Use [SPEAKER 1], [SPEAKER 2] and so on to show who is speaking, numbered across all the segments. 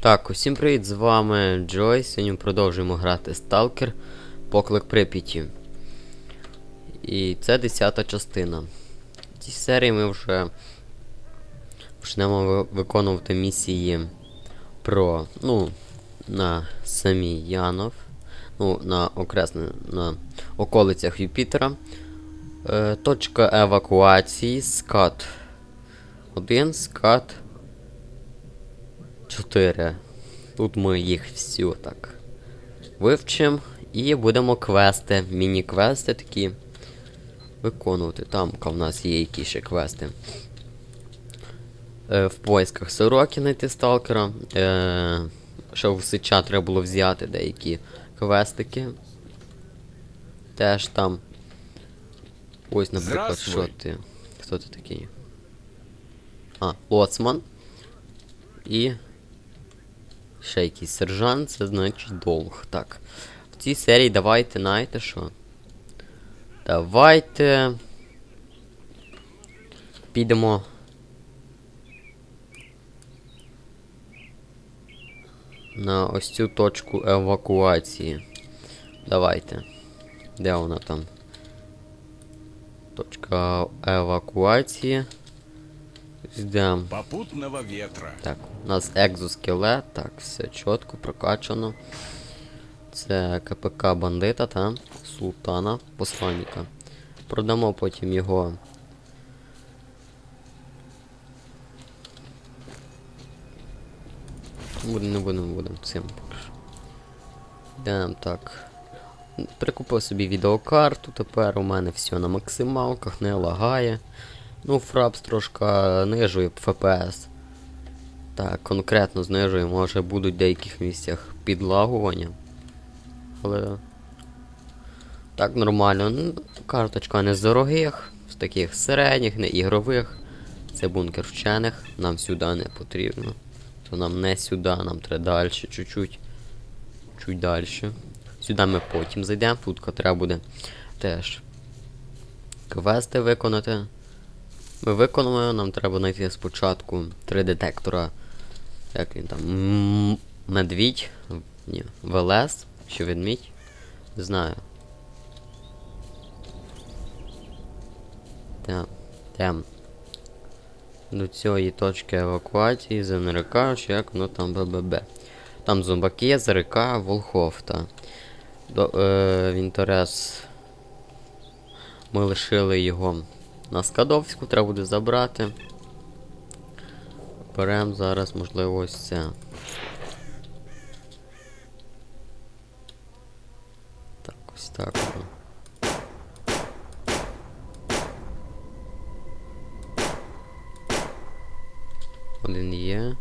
[SPEAKER 1] Так, усім привіт, з вами Джой. Сьогодні ми продовжуємо грати Stalker Поклик Прип'яті. І це 10 частина. В цій серії ми вже почнемо виконувати місії про, ну, на самій Янов. Ну, на окресне, на околицях Юпітера. Е, точка евакуації скат 1, скат 4. Тут ми їх всю так вивчимо і будемо квести, міні-квести такі виконувати. Там в нас є якісь ще квести. Е, в поисках сороки знайти сталкера. Е, ще в сича треба було взяти деякі квестики. Теж там. Ось, наприклад, що ти. Хто ти такий? А, Лоцман. І. Ще якийсь сержант, це значить долг. Так. В цій серії давайте, знаєте що? Давайте. Підемо. На ось цю точку евакуації. Давайте. Де вона там? Точка евакуації. Йдемо.
[SPEAKER 2] Попутного ветра.
[SPEAKER 1] Так, у нас екзоскелет, так, все чітко, прокачано. Це КПК бандита та султана посланника. Продамо потім його. Не будемо, будемо цим поки що. Йдемо так. Прикупив собі відеокарту, тепер у мене все на максималках, не лагає. Ну, фрапс трошки нижує FPS. Так, конкретно знижує, може будуть в деяких місцях підлагування. Але. Так, нормально. Ну, карточка не з дорогих, з таких середніх, не ігрових. Це бункер вчених, нам сюди не потрібно. То нам не сюди, нам треба далі чуть-чуть. Чуть далі. Сюди ми потім зайдемо, тут треба буде теж квести виконати. Ми виконуємо, нам треба знайти спочатку три детектора. Як він там? Медвідь. Ні, Велес. Що ведмідь? Не знаю. Так, там. До цієї точки евакуації занерикаючи, як воно там БББ. Там зомбаки, ЗРК, Волховта. До, е, в. Ми лишили його на Скадовську, треба буде забрати. Беремо зараз, можливо, ось це. Так, ось так. воно. Один є.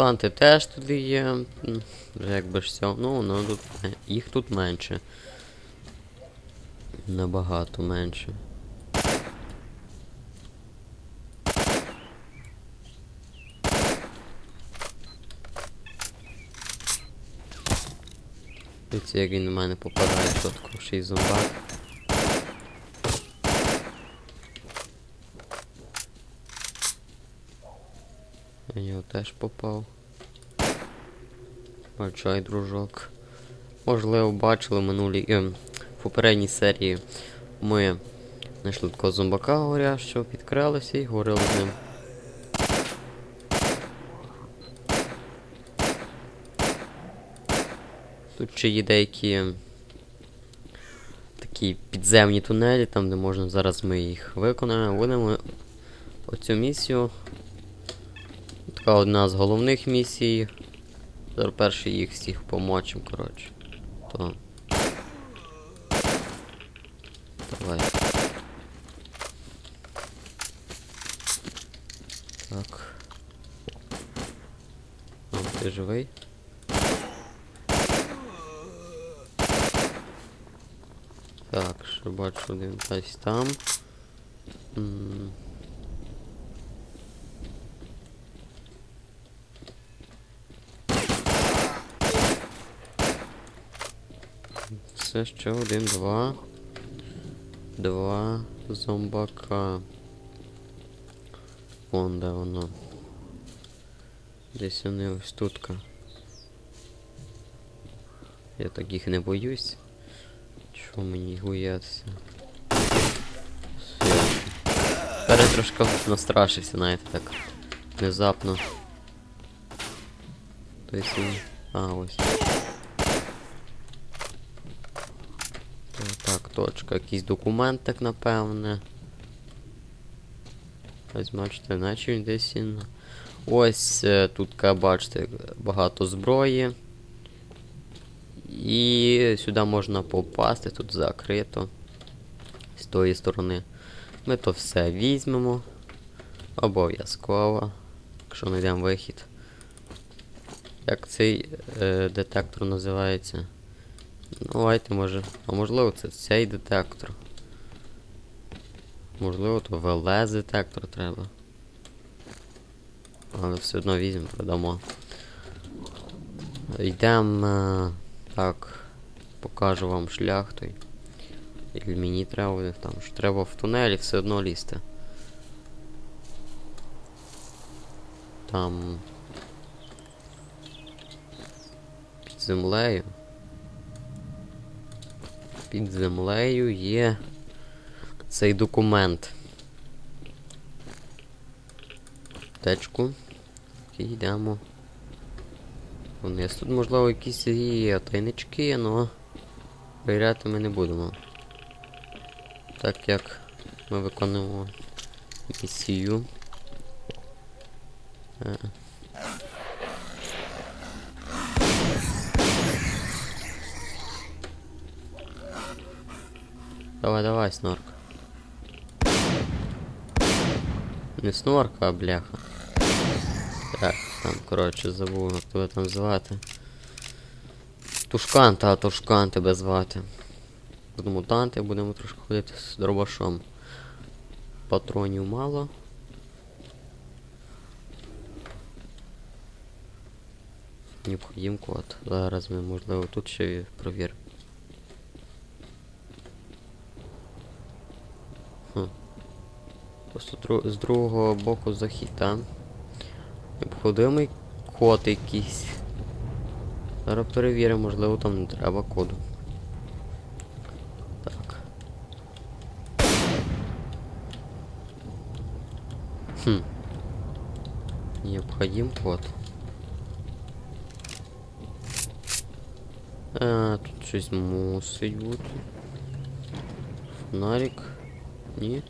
[SPEAKER 1] Мутанти теж туди є. Вже якби ж все. Ну, ну тут їх тут менше. Набагато менше. Дивіться, як він на мене попадає чітко, ще й зомбак. Я його теж попав. Бачай, дружок. Можливо, бачили в минулій. Е, в попередній серії ми знайшли такого зомбака говорящого, підкралися і говорили з ним. Тут ще є деякі такі підземні тунелі, там де можна зараз ми їх виконаємо. Будемо оцю місію Така одна з головних місій. Зараз перше їх всіх помочим, коротше. То. Давай. Так. О, ти живий? Так, ще бачу десь там. М, це ще один, два. Два зомбака. Вон де воно. Десь вони ось тутка. Я так їх не боюсь. Чого мені їх боятися? Все. Тепер я трошки настрашився, знаєте, так. Внезапно. Тобто. А, ось. Та- Так, точка, якийсь документик, напевне. Ось бачите, наче він десь він. Ось е, тут, бачите, багато зброї. І сюди можна попасти, тут закрито. З тої сторони. Ми то все візьмемо. Обов'язково. Якщо знайдемо вихід. Як цей е, детектор називається? Давайте може. А можливо це цей детектор. Можливо, то ВЛС детектор треба. Але все одно візьмемо, продамо. Йдемо. Е, так. Покажу вам шлях той. І мені треба буде там. Що треба в тунелі все одно лізти. Там. Під землею. Під землею є цей документ. Течку. І йдемо. Вниз. Тут, можливо, якісь тайнички, але перевіряти ми не будемо. Так як ми виконуємо місію. Давай, давай, снорк. Не снорка, а бляха. Так, там, коротше, забув, як там звати. Тушкан, та тушкан тебе звати. З мутанти будемо трошки ходити з дробашом. Патронів мало. Необходим код. Зараз ми, можливо, тут ще провіримо. Хм. Просто з другого боку захід, так? Необходимий код якийсь. Зараз перевіримо, можливо там не треба коду. Так. Хм. Необходим код. А, тут щось мусить бути. Фонарик. Ні.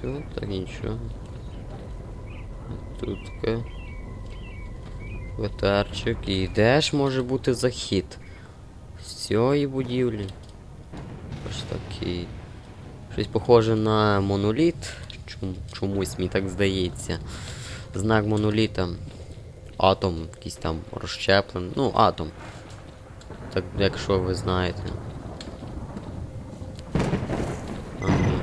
[SPEAKER 1] Чого? Так нічого. Тутка. Ветерчик. І де ж може бути захід? З цієї будівлі. Ось такий. Щось похоже на моноліт. Чому, чомусь мені так здається. Знак моноліта. Атом, якийсь там розщеплений. Ну, атом. Так, якщо ви знаєте. Ага.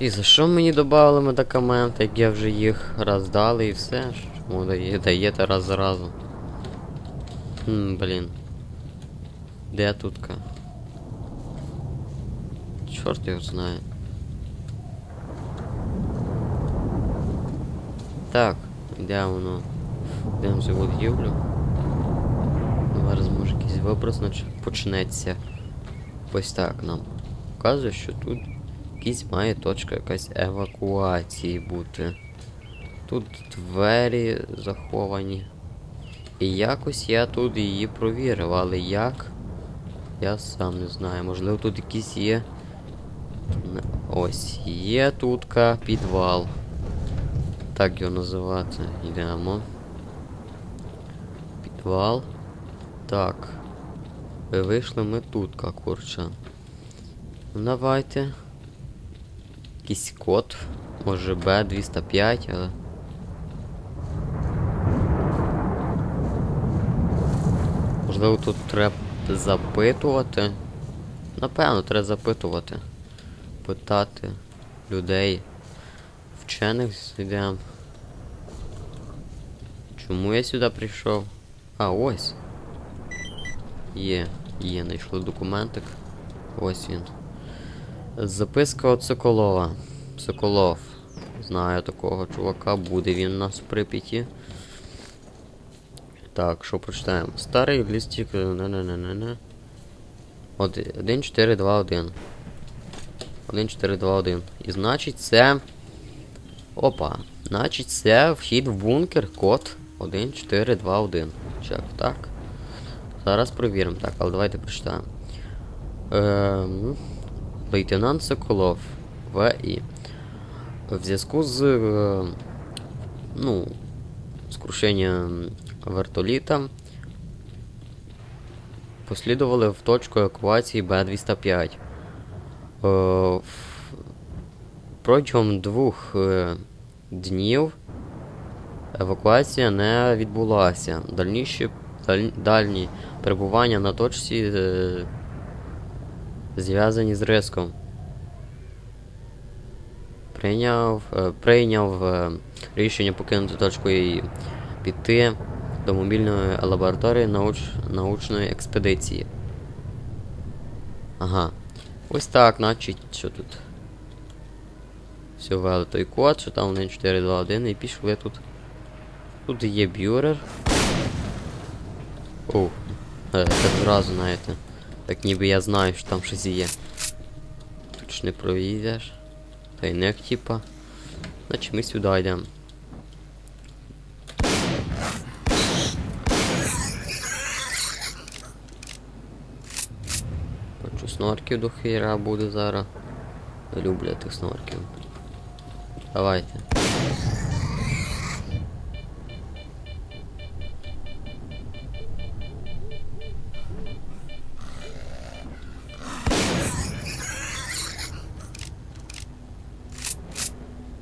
[SPEAKER 1] І за що мені додали медикаменти, як я вже їх раз дали і все? Чому даєте раз за разом? Хм, блін. Де тутка? Чорт його знає. Так, де воно? Йдемо за будівлю. Зараз може якийсь виброс нач- почнеться. Ось так нам показує, що тут якийсь має точка якась евакуації бути. Тут двері заховані. І якось я тут її провірив, але як? Я сам не знаю. Можливо тут якийсь є. Ось, є тутка підвал. Так його називати. Йдемо. Підвал. Так. Ви вийшли ми тут, курча. Давайте. Якийсь код. Може Б205, але. Можливо, тут треба запитувати. Напевно, треба запитувати. Питати людей. Вчених йдемо. Чому я сюди прийшов? А, ось. Є, є, знайшли документик. Ось він. Записка від Соколова. Соколов. Знаю такого чувака, буде він у нас в Прип'яті. Так, що прочитаємо? Старий лістик. Не-не-не-не-не. 1, 4, 2, 1. 1, 4, 2, 1. І значить це. Опа. Значить це вхід в бункер, код 1, 4, 2, 1. Чек, так. Зараз перевіримо. Так, але давайте прочитаємо. Ем, лейтенант Соколов. В.І. В зв'язку з. е, ну. З вертоліта. Послідували в точку евакуації Б-205. Е, протягом двох е, днів евакуація не відбулася. Дальніші, даль, дальні перебування на точці зв'язані з риском. Прийняв, е, прийняв е, рішення покинути точку і піти до мобільної лабораторії науч, научної експедиції. Ага. Ось так, значить, що тут? Все ввели той код, що там 1, 4, 2, 1 і пішли тут. Тут є бюрер. Оу. Е, так зразу, знаєте. Так ніби я знаю, що там щось є. Тут ж не проїдеш. Тайник, типа. Значить ми сюди йдемо. Бачу, снорків до хіра буде зараз. Люблю тих снорків. Давайте.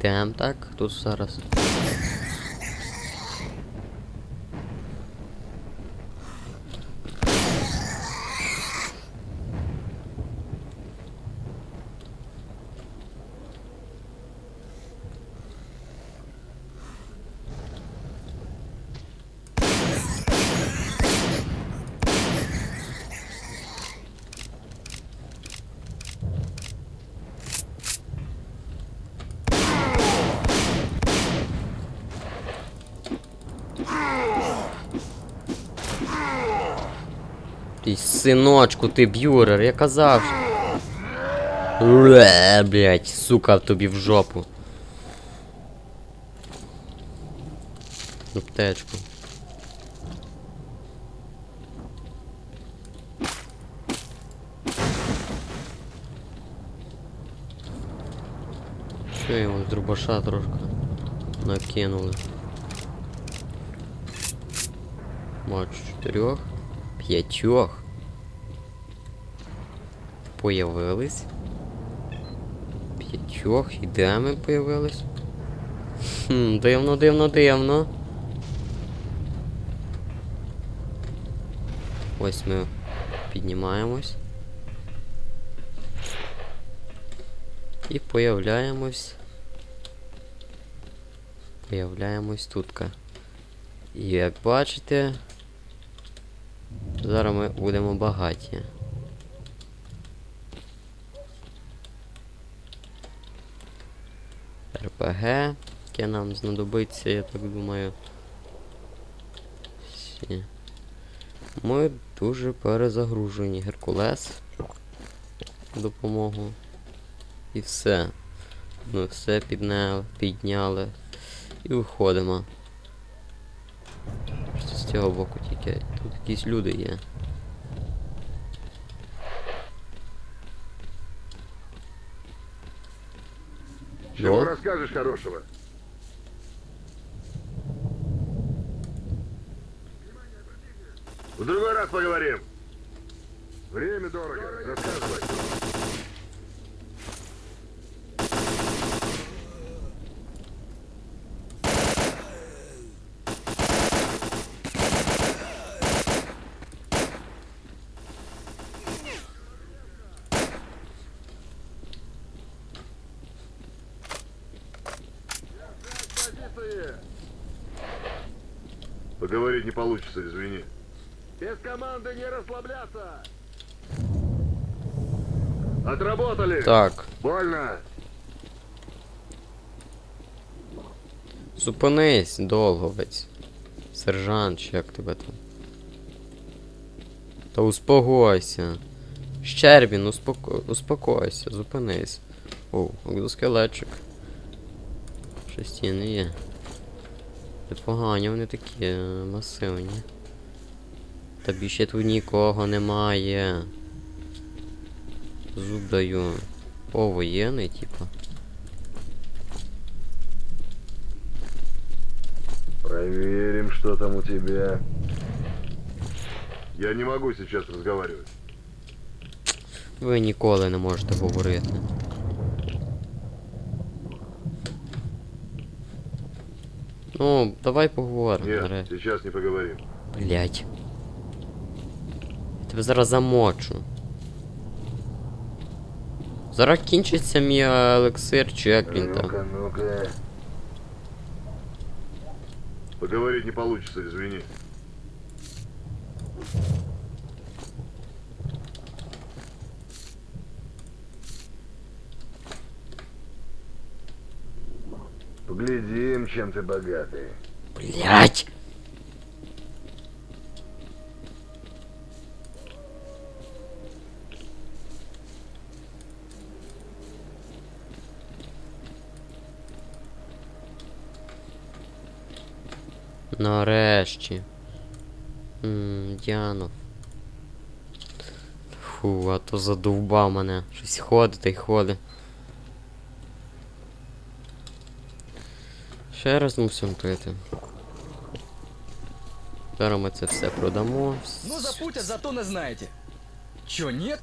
[SPEAKER 1] Тем так, тут зараз. Ти синочку, ти б'юрер, я казав. Блять, сука, тобі в жопу. Аптечку. Що йому з дробаша трошки накинули. Матч чотирьох. П'ятьох. Появились. П'ятьох. І де ми появились? Дивно, дивно, дивно. Ось ми піднімаємось. І появляємось. Появляємось тутка. І як бачите, зараз ми будемо багаті. РПГ, яке нам знадобиться, я так думаю. Всі. Ми дуже перезагружені. Геркулес. Допомогу. І все. Ми все підняли, підняли. І виходимо. Що з цього боку тільки. Тут якісь люди є.
[SPEAKER 2] Чего
[SPEAKER 1] Да.
[SPEAKER 2] расскажешь хорошего? В другой раз поговорим. Время дорого. Рассказывай. Не получится, извини. Без команды не расслабляться! Отработали!
[SPEAKER 1] Так,
[SPEAKER 2] Больно!
[SPEAKER 1] зупинись, долговець. Сержант, чи як тебе там. Та успокойся. Щербін, успоко... успокойся, зупинись. О, екзоскелетчик. Шестіни є. Непогані вони такі е, масивні. Та більше тут нікого немає. Зуб даю. О, воєнний, типа.
[SPEAKER 2] Проверим, что там у тебя. Я не могу сейчас разговаривать.
[SPEAKER 1] Ви ніколи не можете говорити. Ну, давай поговоримо.
[SPEAKER 2] Нет,
[SPEAKER 1] нарешті.
[SPEAKER 2] сейчас не поговорим.
[SPEAKER 1] Блять. Тебе зараз замочу. Зараз кінчиться мій елексир, чи як він там.
[SPEAKER 2] Ну-ка, ну-ка. Поговорить не получится, извини. Поглядим, чем ты богатый.
[SPEAKER 1] Блять! Нарешті. Ммм, Діанов. Фу, а то задовбав мене. Щось ходить та й ходить. Ще раз мусимо пити. Зараз ми це все продамо.
[SPEAKER 3] Ну, за путь, а зато не знаете. Чё, нет?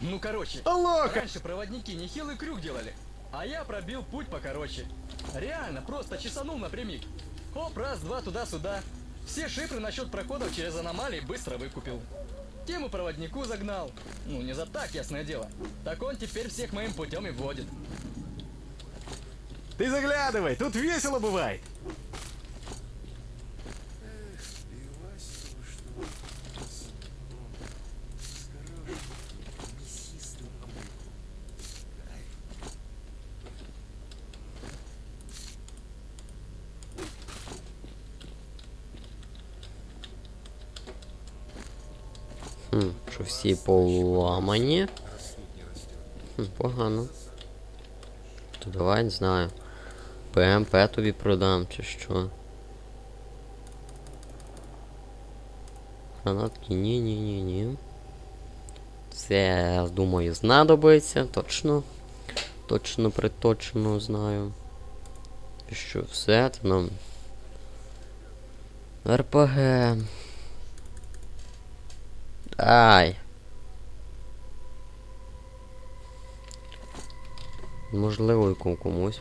[SPEAKER 3] Ну, короче.
[SPEAKER 4] Аллах!
[SPEAKER 3] Раньше проводники нехилый крюк делали, а я пробил путь покороче. Реально, просто чесанул напрямик. Хоп, раз, два, туда-сюда. Все шифры насчет проходов через аномалии быстро выкупил. Тему проводнику загнал. Ну, не за так, ясное дело. Так он теперь всех моим путем и вводит.
[SPEAKER 4] Ты заглядывай, тут весело бывает.
[SPEAKER 1] Хм, що всі поламані. Хм, погано. То давай не знаю. ПМП тобі продам чи що. Гранатки ні-ні-ні-ні. Це, думаю, знадобиться, точно. Точно приточно знаю. Що все, це нам. РПГ. Ай. Можливо, і ком- комусь.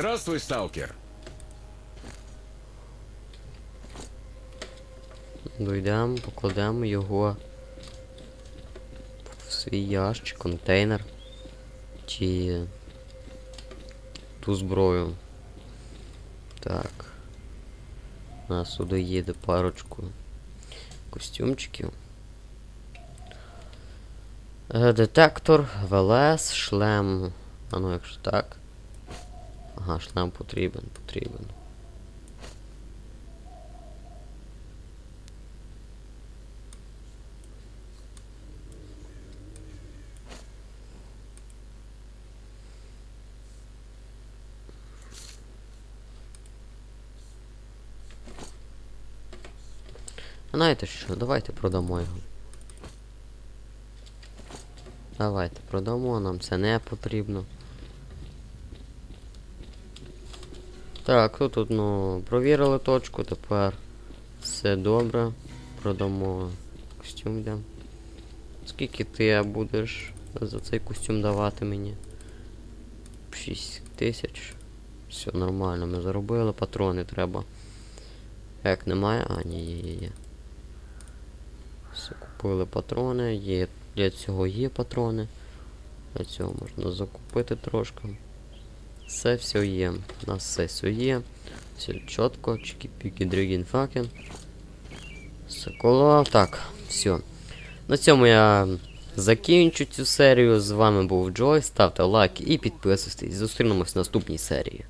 [SPEAKER 4] Здравствуй, сталкер.
[SPEAKER 1] Дойдемо, покладемо його в свій ящик, контейнер. Чи ту зброю. Так. У нас сюди їде парочку костюмчиків. Е, Детектор, ВЛС, шлем. А ну якщо так. Ага, шлем потрібен, потрібен. Знаєте що, давайте продамо його. Давайте продамо, нам це не потрібно. Так, тут, тут ну, провірили точку, тепер все добре. Продамо костюм йдемо. Скільки ти будеш за цей костюм давати мені? 6 тисяч. Все нормально, ми заробили, патрони треба. Як немає? А, ні, є, є, є. Все, купили патрони, є. Для цього є патрони. Для цього можна закупити трошки. Все все є. У нас все все є. Все чітко. Чики-піки, дрігін факен. Соколов. Так, все. На цьому я закінчу цю серію. З вами був Джой. Ставте лайк і підписуйтесь. Зустрінемось в наступній серії.